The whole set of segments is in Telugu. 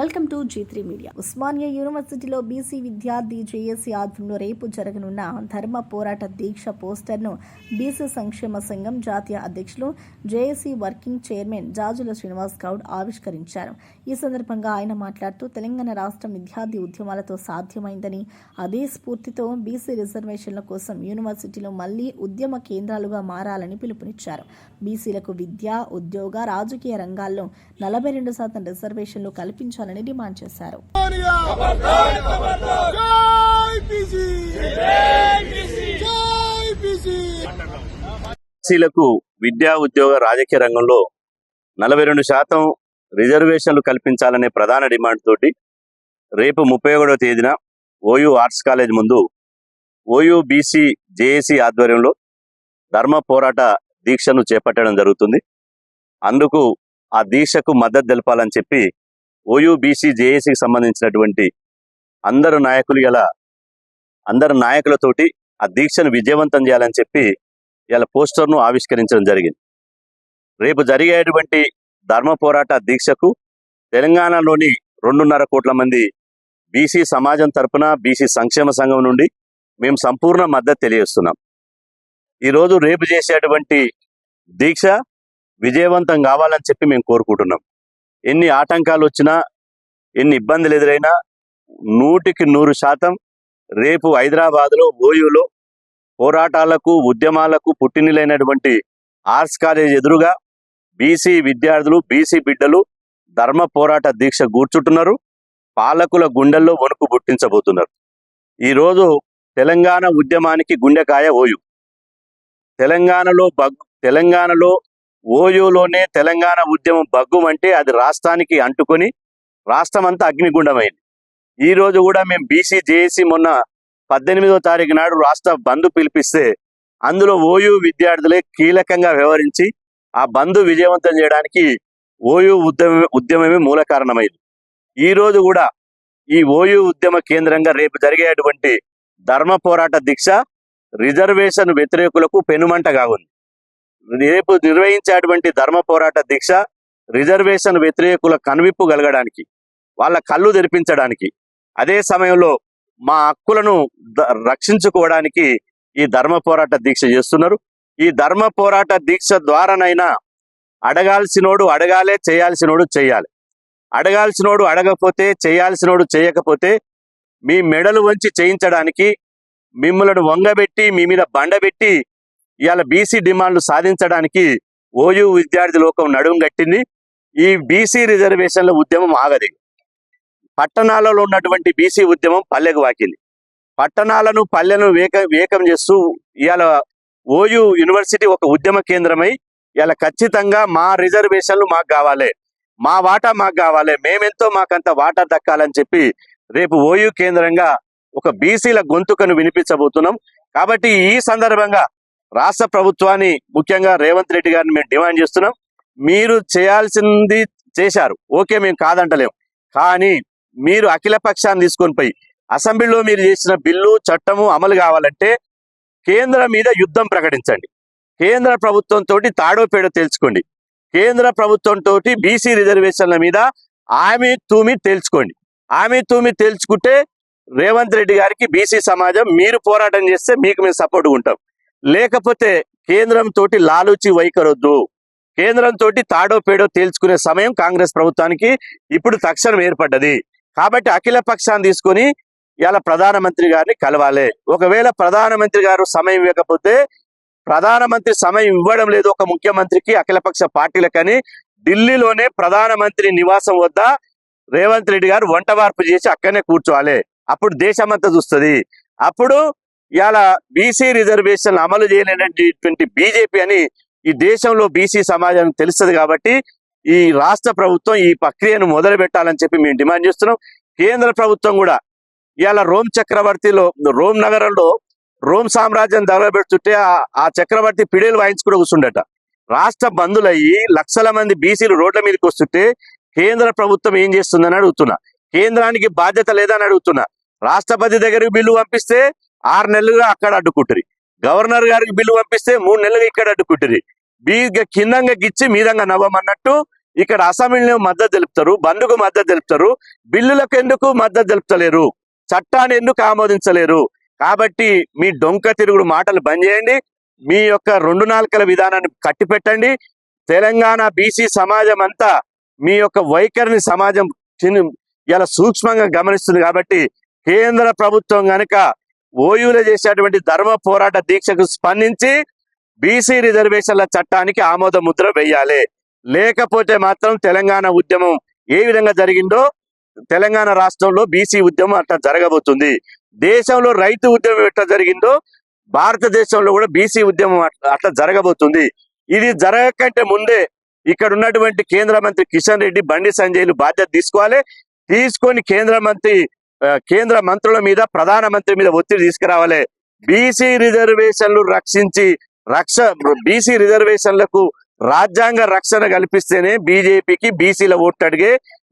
Welcome to G three media Osmania యూనివర్సిటీలో బీసీ విద్యార్థి జేఏసీ ఆధ్వర్యంలో రేపు జరగనున్న ధర్మ పోరాట దీక్ష పోస్టర్ను బీసీ సంక్షేమ సంఘం జాతీయ అధ్యక్షులు JAC working chairman Jajula Srinivas Goud ఆవిష్కరించారు. ఈ సందర్భంగా ఆయన మాట్లాడుతూ తెలంగాణ రాష్ట్రం విద్యార్థి ఉద్యమాలతో సాధ్యమైందని అదే స్ఫూర్తితో బీసీ రిజర్వేషన్ల కోసం యూనివర్సిటీలో మళ్ళీ ఉద్యమ కేంద్రాలుగా మారాలని పిలుపునిచ్చారు. బీసీలకు విద్య ఉద్యోగ రాజకీయ రంగాల్లో నలభై రెండు శాతం రిజర్వేషన్లు కల్పించాలని డిమాండ్ చేశారు. ఎస్సీలకు విద్యా ఉద్యోగ రాజకీయ రంగంలో నలభై రెండు శాతం రిజర్వేషన్లు కల్పించాలనే ప్రధాన డిమాండ్ తోటి రేపు ముప్పై ఒకటవ తేదీన ఓయూ ఆర్ట్స్ కాలేజ్ ముందు ఓయూ బీసీ జేఏసీ ఆధ్వర్యంలో ధర్మ పోరాట దీక్షను చేపట్టడం జరుగుతుంది. అందుకు ఆ దీక్షకు మద్దతు తెలపాలని చెప్పి ఓయూబీసీ జేఏసీకి సంబంధించినటువంటి అందరు నాయకులు ఇలా అందరు నాయకులతోటి ఆ దీక్షను విజయవంతం చేయాలని చెప్పి ఇలా పోస్టర్ను ఆవిష్కరించడం జరిగింది. రేపు జరిగేటువంటి ధర్మ పోరాట దీక్షకు తెలంగాణలోని రెండున్నర కోట్ల మంది బీసీ సమాజం తరపున బీసీ సంక్షేమ సంఘం నుండి మేము సంపూర్ణ మద్దతు తెలియజేస్తున్నాం. ఈరోజు రేపు చేసేటువంటి దీక్ష విజయవంతం కావాలని చెప్పి మేము కోరుకుంటున్నాం. ఎన్ని ఆటంకాలు వచ్చినా ఎన్ని ఇబ్బందులు ఎదురైనా నూటికి నూరు శాతం రేపు హైదరాబాద్లో ఓయూలో పోరాటాలకు ఉద్యమాలకు పుట్టినిలైనటువంటి ఆర్ట్స్ కాలేజ్ ఎదురుగా బీసీ విద్యార్థులు బీసీ బిడ్డలు ధర్మ పోరాట దీక్ష కూర్చుంటున్నారు పాలకుల గుండెల్లో వణుకు పుట్టించబోతున్నారు. ఈరోజు తెలంగాణ ఉద్యమానికి గుండెకాయ ఓయు. తెలంగాణలో బగ్ తెలంగాణలో ఓయోలోనే తెలంగాణ ఉద్యమం బగ్గుమంటే అది రాష్ట్రానికి అంటుకొని రాష్ట్రం అంతా అగ్నిగుండమైంది. ఈ రోజు కూడా మేము బీసీ జేఏసీ మొన్న పద్దెనిమిదో తారీఖు నాడు రాష్ట్ర బంద్ పిలిపిస్తే అందులో ఓయూ విద్యార్థులే కీలకంగా వ్యవహరించి ఆ బంద్ విజయవంతం చేయడానికి ఓయూ ఉద్యమ ఉద్యమమే మూల కారణమైంది. ఈ రోజు కూడా ఈ ఓయూ ఉద్యమ కేంద్రంగా రేపు జరిగేటువంటి ధర్మ పోరాట దీక్ష రిజర్వేషన్ వ్యతిరేకులకు పెనుమంటగా ఉంది. రేపు నిర్వహించేటువంటి ధర్మ పోరాట దీక్ష రిజర్వేషన్ వ్యతిరేకుల కనువిప్పు కలగడానికి వాళ్ళ కళ్ళు తెరిపించడానికి అదే సమయంలో మా హక్కులను ద- రక్షించుకోవడానికి ఈ ధర్మ పోరాట దీక్ష చేస్తున్నారు. ఈ ధర్మ పోరాట దీక్ష ద్వారానైనా అడగాల్సినోడు అడగాలే చేయాల్సినోడు చేయాలి. అడగాల్సినోడు అడగకపోతే చేయాల్సినోడు చేయకపోతే మీ మెడలు వంచి చేయించడానికి మిమ్మల్ని వంగబెట్టి మీ మీద బండబెట్టి ఇవాళ బీసీ డిమాండ్లు సాధించడానికి ఓయూ విద్యార్థి లోకం నడుం కట్టింది. ఈ బీసీ రిజర్వేషన్ల ఉద్యమం ఆగది పట్టణాలలో ఉన్నటువంటి బీసీ ఉద్యమం పల్లెకు వాకింది. పట్టణాలను పల్లెను వేక వేకం చేస్తూ ఇవాళ ఓయూ యూనివర్సిటీ ఒక ఉద్యమ కేంద్రమై ఇవాళ ఖచ్చితంగా మా రిజర్వేషన్లు మాకు కావాలి. మా వాటా మాకు కావాలి. మేమెంతో మాకంత వాటా దక్కాలని చెప్పి రేపు ఓయూ కేంద్రంగా ఒక బీసీల గొంతుకను వినిపించబోతున్నాం. కాబట్టి ఈ సందర్భంగా రాష్ట్ర ప్రభుత్వాన్ని ముఖ్యంగా రేవంత్ రెడ్డి గారిని మేము డిమాండ్ చేస్తున్నాం. మీరు చేయాల్సింది చేశారు. ఓకే మేము కాదంటలేం. కానీ మీరు అఖిల పక్షాన్ని తీసుకొని పోయి అసెంబ్లీలో మీరు చేసిన బిల్లు చట్టము అమలు కావాలంటే కేంద్రం మీద యుద్ధం ప్రకటించండి. కేంద్ర ప్రభుత్వంతో తాడోపేడ తెలుసుకోండి కేంద్ర ప్రభుత్వంతో బీసీ రిజర్వేషన్ల మీద ఆమె తూమి తేల్చుకోండి. ఆమె తూమి తేల్చుకుంటే రేవంత్ రెడ్డి గారికి బీసీ సమాజం మీరు పోరాటం చేస్తే మీకు మేము సపోర్ట్ ఉంటాం. లేకపోతే కేంద్రం తోటి లాలూచి వైఖరొద్దు. కేంద్రం తోటి తాడో పేడో తేల్చుకునే సమయం కాంగ్రెస్ ప్రభుత్వానికి ఇప్పుడు తక్షణం ఏర్పడ్డది. కాబట్టి అఖిల పక్షాన్ని తీసుకొని ఇలా ప్రధానమంత్రి గారిని కలవాలి. ఒకవేళ ప్రధానమంత్రి గారు సమయం ఇవ్వకపోతే ప్రధానమంత్రి సమయం ఇవ్వడం లేదు ఒక ముఖ్యమంత్రికి అఖిలపక్ష పార్టీలకని ఢిల్లీలోనే ప్రధానమంత్రి నివాసం వద్ద రేవంత్ రెడ్డి గారు వంట వార్పు చేసి అక్కడనే కూర్చోవాలి. అప్పుడు దేశమంతా చూస్తుంది. అప్పుడు ఇలా బీసీ రిజర్వేషన్ అమలు చేయలేనటువంటి బీజేపీ అని ఈ దేశంలో బీసీ సమాజానికి తెలుస్తుంది కాబట్టి ఈ రాష్ట్ర ప్రభుత్వం ఈ ప్రక్రియను మొదలు పెట్టాలని చెప్పి మేము డిమాండ్ చేస్తున్నాం. కేంద్ర ప్రభుత్వం కూడా ఇవాళ రోమ్ చక్రవర్తిలో రోమ్ నగరంలో రోమ్ సామ్రాజ్యం పెడుతుంటే ఆ- చక్రవర్తి పిడేలు వాయించుకుంటూ కూర్చుండట. రాష్ట్ర బంధులయ్యి లక్షల మంది బీసీలు రోడ్ల మీదకి వస్తుంటే కేంద్ర ప్రభుత్వం ఏం చేస్తుందని అడుగుతున్నా. కేంద్రానికి బాధ్యత లేదని అడుగుతున్నా. రాష్ట్రపతి దగ్గరికి బిల్లు పంపిస్తే ఆరు నెలలుగా అక్కడ అడ్డుకుంటారు గవర్నర్ గారికి బిల్లు పంపిస్తే మూడు నెలలుగా ఇక్కడ అడ్డుకుంటారు బీ కిందంగా గిచ్చి మీదంగా నవ్వమన్నట్టు ఇక్కడ అసెంబ్లీ మద్దతు తెలుపుతారు బంద్కు మద్దతు తెలుపుతారు. బిల్లులకు ఎందుకు మద్దతు తెలుపుతలేరు? చట్టాన్ని ఎందుకు ఆమోదించలేరు? కాబట్టి మీ డొంక తిరుగుడు మాటలు బంద్ చేయండి. మీ యొక్క రెండు నాలుకల విధానాన్ని కట్టిపెట్టండి. తెలంగాణ బీసీ సమాజం అంతా మీ యొక్క వైఖరిని సమాజం ఇలా సూక్ష్మంగా గమనిస్తుంది కాబట్టి కేంద్ర ప్రభుత్వం కనుక ఓయూలో చేసేటువంటి ధర్మ పోరాట దీక్షకు స్పందించి బీసీ రిజర్వేషన్ల చట్టానికి ఆమోద ముద్ర వేయాలి. లేకపోతే మాత్రం తెలంగాణ ఉద్యమం ఏ విధంగా జరిగిందో తెలంగాణ రాష్ట్రంలో బీసీ ఉద్యమం అట్లా జరగబోతుంది. దేశంలో రైతు ఉద్యమం ఎట్లా జరిగిందో భారతదేశంలో కూడా బీసీ ఉద్యమం అట్లా అట్లా జరగబోతుంది. ఇది జరగకంటే ముందే ఇక్కడ ఉన్నటువంటి కేంద్ర మంత్రి కిషన్ రెడ్డి బండి సంజయ్లు బాధ్యత తీసుకోవాలి. తీసుకొని కేంద్ర మంత్రి కేంద్ర మంత్రుల మీద ప్రధానమంత్రి మీద ఒత్తిడి తీసుకురావాలి. బీసీ రిజర్వేషన్లు రక్షించి రక్ష బీసీ రిజర్వేషన్లకు రాజ్యాంగ రక్షణ కల్పిస్తేనే బీజేపీకి బీసీల ఓట్లు అడిగే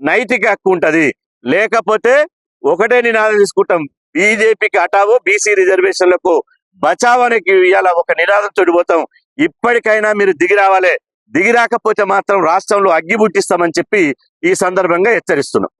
నైతిక హక్కు ఉంటది. లేకపోతే ఒకటే నినాదం తీసుకుంటాం. బీజేపీకి అటావో బీసీ రిజర్వేషన్లకు బచావ్ అనే ఇవాళ ఒక నినాదం తోడిపోతాం ఇప్పటికైనా మీరు దిగి రావాలి. దిగి రాకపోతే మాత్రం రాష్ట్రంలో అగ్గి పుట్టిస్తామని చెప్పి ఈ సందర్భంగా హెచ్చరిస్తున్నాం.